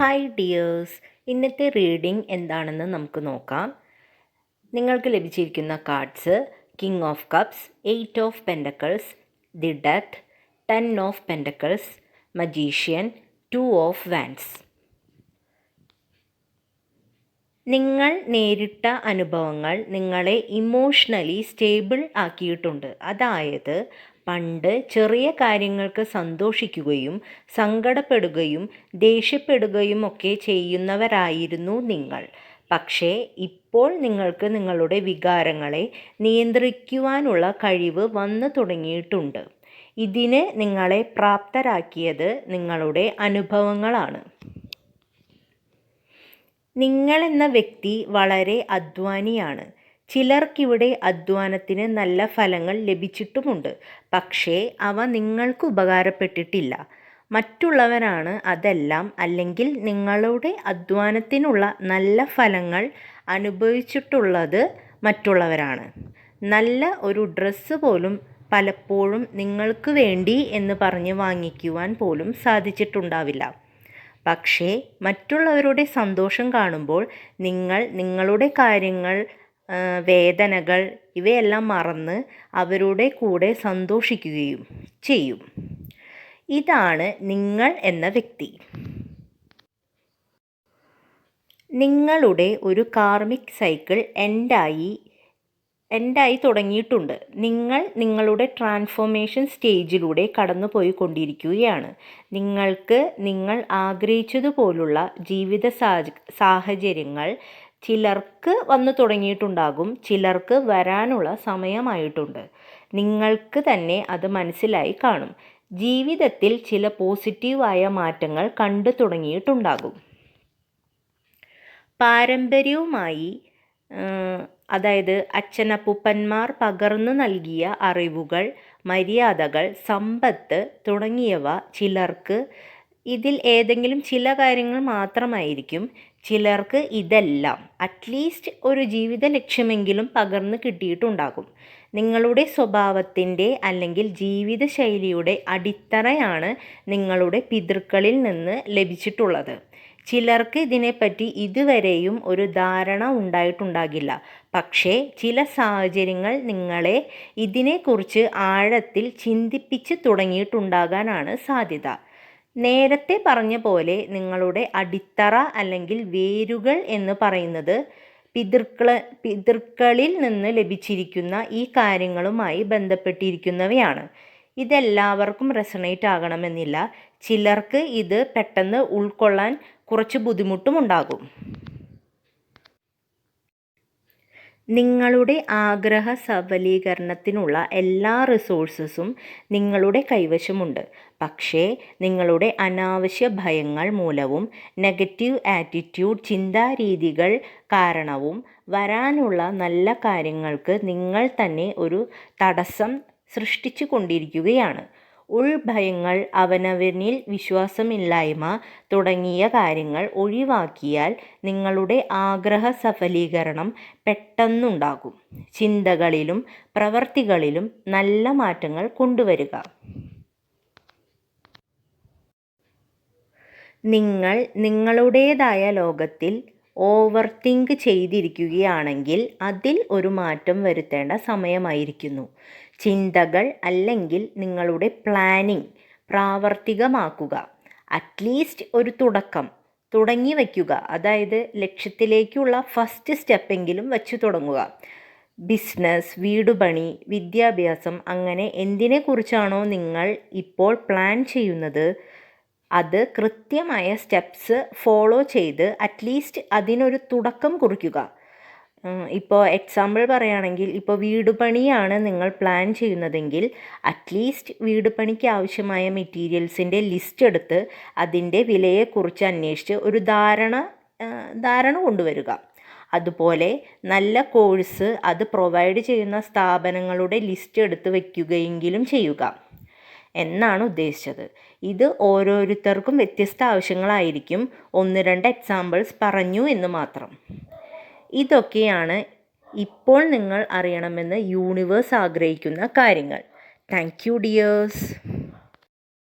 Hi dears ഇന്നത്തെ reading എന്താണെന്ന് നമുക്ക് നോക്കാം. നിങ്ങൾക്ക് ലഭിച്ചിരിക്കുന്ന cards king of cups eight of pentacles the death ten of pentacles magician two of wands നിങ്ങൾ നേരിട്ട അനുഭവങ്ങൾ നിങ്ങളെ ഇമോഷണലി സ്റ്റേബിൾ ആക്കിയിട്ടുണ്ട്. അതായത് പണ്ട് ചെറിയ കാര്യങ്ങൾക്ക് സന്തോഷിക്കുകയും സങ്കടപ്പെടുകയും ദേഷ്യപ്പെടുകയും ഒക്കെ ചെയ്യുന്നവരായിരുന്നു നിങ്ങൾ. പക്ഷേ ഇപ്പോൾ നിങ്ങൾക്ക് നിങ്ങളുടെ വികാരങ്ങളെ നിയന്ത്രിക്കുവാനുള്ള കഴിവ് വന്നു തുടങ്ങിയിട്ടുണ്ട്. ഇതിന് നിങ്ങളെ പ്രാപ്തരാക്കിയത് നിങ്ങളുടെ അനുഭവങ്ങളാണ്. നിങ്ങളെന്ന വ്യക്തി വളരെ അധ്വാനിയാണ്. ചിലർക്കിവിടെ അധ്വാനത്തിന് നല്ല ഫലങ്ങൾ ലഭിച്ചിട്ടുമുണ്ട്. പക്ഷേ അവ നിങ്ങൾക്ക് ഉപകാരപ്പെട്ടിട്ടില്ല. മറ്റുള്ളവരാണ് അതെല്ലാം അല്ലെങ്കിൽ നിങ്ങളുടെ അധ്വാനത്തിനുള്ള നല്ല ഫലങ്ങൾ അനുഭവിച്ചിട്ടുള്ളത് മറ്റുള്ളവരാണ്. നല്ല ഒരു ഡ്രസ്സ് പോലും പലപ്പോഴും നിങ്ങൾക്ക് വേണ്ടി എന്ന് പറഞ്ഞ് വാങ്ങിക്കുവാൻ പോലും സാധിച്ചിട്ടുണ്ടാവില്ല. പക്ഷേ മറ്റുള്ളവരുടെ സന്തോഷം കാണുമ്പോൾ നിങ്ങൾ നിങ്ങളുടെ കാര്യങ്ങൾ വേദനകൾ ഇവയെല്ലാം മറന്ന് അവരുടെ കൂടെ സന്തോഷിക്കുകയും ചെയ്യും. ഇതാണ് നിങ്ങൾ എന്ന വ്യക്തി. നിങ്ങളുടെ ഒരു കാർമിക് സൈക്കിൾ എൻഡായി എൻഡായി തുടങ്ങിയിട്ടുണ്ട്. നിങ്ങൾ നിങ്ങളുടെ ട്രാൻസ്ഫോർമേഷൻ സ്റ്റേജിലൂടെ കടന്നു പോയിക്കൊണ്ടിരിക്കുകയാണ് നിങ്ങൾക്ക് നിങ്ങൾ ആഗ്രഹിച്ചതുപോലുള്ള ജീവിത സാഹചര്യങ്ങൾ ചിലർക്ക് വന്നു തുടങ്ങിയിട്ടുണ്ടാകും ചിലർക്ക് വരാനുള്ള സമയമായിട്ടുണ്ട്. നിങ്ങൾക്ക് തന്നെ അത് മനസ്സിലായി കാണും. ജീവിതത്തിൽ ചില പോസിറ്റീവായ മാറ്റങ്ങൾ കണ്ടു തുടങ്ങിയിട്ടുണ്ടാകും. പാരമ്പര്യവുമായി അതായത് അച്ഛനപ്പൂപ്പന്മാർ പകർന്നു നൽകിയ അറിവുകൾ മര്യാദകൾ സമ്പത്ത് തുടങ്ങിയവ ചിലർക്ക് ഇതിൽ ഏതെങ്കിലും ചില കാര്യങ്ങൾ മാത്രമായിരിക്കും ചിലർക്ക് ഇതെല്ലാം അറ്റ്ലീസ്റ്റ് ഒരു ജീവിത ലക്ഷ്യമെങ്കിലും പകർന്നു കിട്ടിയിട്ടുണ്ടാകും. നിങ്ങളുടെ സ്വഭാവത്തിന്റെ അല്ലെങ്കിൽ ജീവിതശൈലിയുടെ അടിത്തറയാണ് നിങ്ങളുടെ പിതൃക്കളിൽ നിന്ന് ലഭിച്ചിട്ടുള്ളത്. ചിലർക്ക് ഇതിനെപ്പറ്റി ഇതുവരെയും ഒരു ധാരണ ഉണ്ടായിട്ടുണ്ടാകില്ല. പക്ഷേ ചില സാഹചര്യങ്ങൾ നിങ്ങളെ ഇതിനെക്കുറിച്ച് ആഴത്തിൽ ചിന്തിപ്പിച്ച് തുടങ്ങിയിട്ടുണ്ടാകാനാണ് സാധ്യത. നേരത്തെ പറഞ്ഞ പോലെ നിങ്ങളുടെ അടിത്തറ അല്ലെങ്കിൽ വേരുകൾ എന്ന് പറയുന്നത് പിതൃക്കള പിതൃക്കളിൽ നിന്ന് ലഭിച്ചിരിക്കുന്ന ഈ കാര്യങ്ങളുമായി ബന്ധപ്പെട്ടിരിക്കുന്നവയാണ്. ഇതെല്ലാവർക്കും റെസണേറ്റ് ആകണമെന്നില്ല. ചിലർക്ക് ഇത് പെട്ടെന്ന് ഉൾക്കൊള്ളാൻ കുറച്ച് ബുദ്ധിമുട്ടും ഉണ്ടാകും നിങ്ങളുടെ ആഗ്രഹ സബലീകരണത്തിനുള്ള എല്ലാ റിസോഴ്സസും നിങ്ങളുടെ കൈവശമുണ്ട്. പക്ഷേ നിങ്ങളുടെ അനാവശ്യ ഭയങ്ങൾ മൂലവും നെഗറ്റീവ് ആറ്റിറ്റ്യൂഡ് ചിന്താരീതികൾ കാരണവും വരാനുള്ള നല്ല കാര്യങ്ങൾക്ക് നിങ്ങൾ തന്നെ ഒരു തടസ്സം സൃഷ്ടിച്ചു കൊണ്ടിരിക്കുകയാണ്. ഉൾഭയങ്ങൾ അവനവനിൽ വിശ്വാസമില്ലായ്മ തുടങ്ങിയ കാര്യങ്ങൾ ഒഴിവാക്കിയാൽ നിങ്ങളുടെ ആഗ്രഹ സഫലീകരണം പെട്ടെന്നുണ്ടാകും. ചിന്തകളിലും പ്രവർത്തികളിലും നല്ല മാറ്റങ്ങൾ കൊണ്ടുവരിക. നിങ്ങൾ നിങ്ങളുടേതായ ലോകത്തിൽ ഓവർ തിങ്ക് ചെയ്തിരിക്കുകയാണെങ്കിൽ അതിൽ ഒരു മാറ്റം വരുത്തേണ്ട സമയമായിരിക്കുന്നു. ചിന്തകൾ അല്ലെങ്കിൽ നിങ്ങളുടെ പ്ലാനിംഗ് പ്രാവർത്തികമാക്കുക. അറ്റ്ലീസ്റ്റ് ഒരു തുടക്കം തുടങ്ങി വയ്ക്കുക. അതായത് ലക്ഷ്യത്തിലേക്കുള്ള ഫസ്റ്റ് സ്റ്റെപ്പെങ്കിലും വച്ചു തുടങ്ങുക. ബിസിനസ് വീടുപണി വിദ്യാഭ്യാസം അങ്ങനെ എന്തിനെക്കുറിച്ചാണോ നിങ്ങൾ ഇപ്പോൾ പ്ലാൻ ചെയ്യുന്നത് അത് കൃത്യമായ സ്റ്റെപ്സ് ഫോളോ ചെയ്ത് അറ്റ്ലീസ്റ്റ് അതിനൊരു തുടക്കം കുറിക്കുക. ഇപ്പോൾ എക്സാമ്പിൾ പറയുകയാണെങ്കിൽ ഇപ്പോൾ വീട് പണിയാണ് നിങ്ങൾ പ്ലാൻ ചെയ്യുന്നതെങ്കിൽ അറ്റ്ലീസ്റ്റ് വീട് പണിക്ക് ആവശ്യമായ മെറ്റീരിയൽസിന്റെ ലിസ്റ്റ് എടുത്ത് അതിന്റെ വിലയെക്കുറിച്ച് അന്വേഷിച്ച് ഒരു ധാരണ ധാരണ കൊണ്ടുവരിക. അതുപോലെ നല്ല കോഴ്സ് അത് പ്രൊവൈഡ് ചെയ്യുന്ന സ്ഥാപനങ്ങളുടെ ലിസ്റ്റ് എടുത്ത് വയ്ക്കുകയെങ്കിലും ചെയ്യുക. എന്നാണ് ഉദ്ദേശിച്ചത്. ഇത് ഓരോരുത്തർക്കും വ്യത്യസ്ത ആവശ്യങ്ങളായിരിക്കും. ഒന്ന് രണ്ട് എക്സാമ്പിൾസ് പറഞ്ഞു എന്ന് മാത്രം. ഇതൊക്കെയാണ് ഇപ്പോൾ നിങ്ങൾ അറിയണമെന്ന് യൂണിവേഴ്സ് ആഗ്രഹിക്കുന്ന കാര്യങ്ങൾ. Thank you dears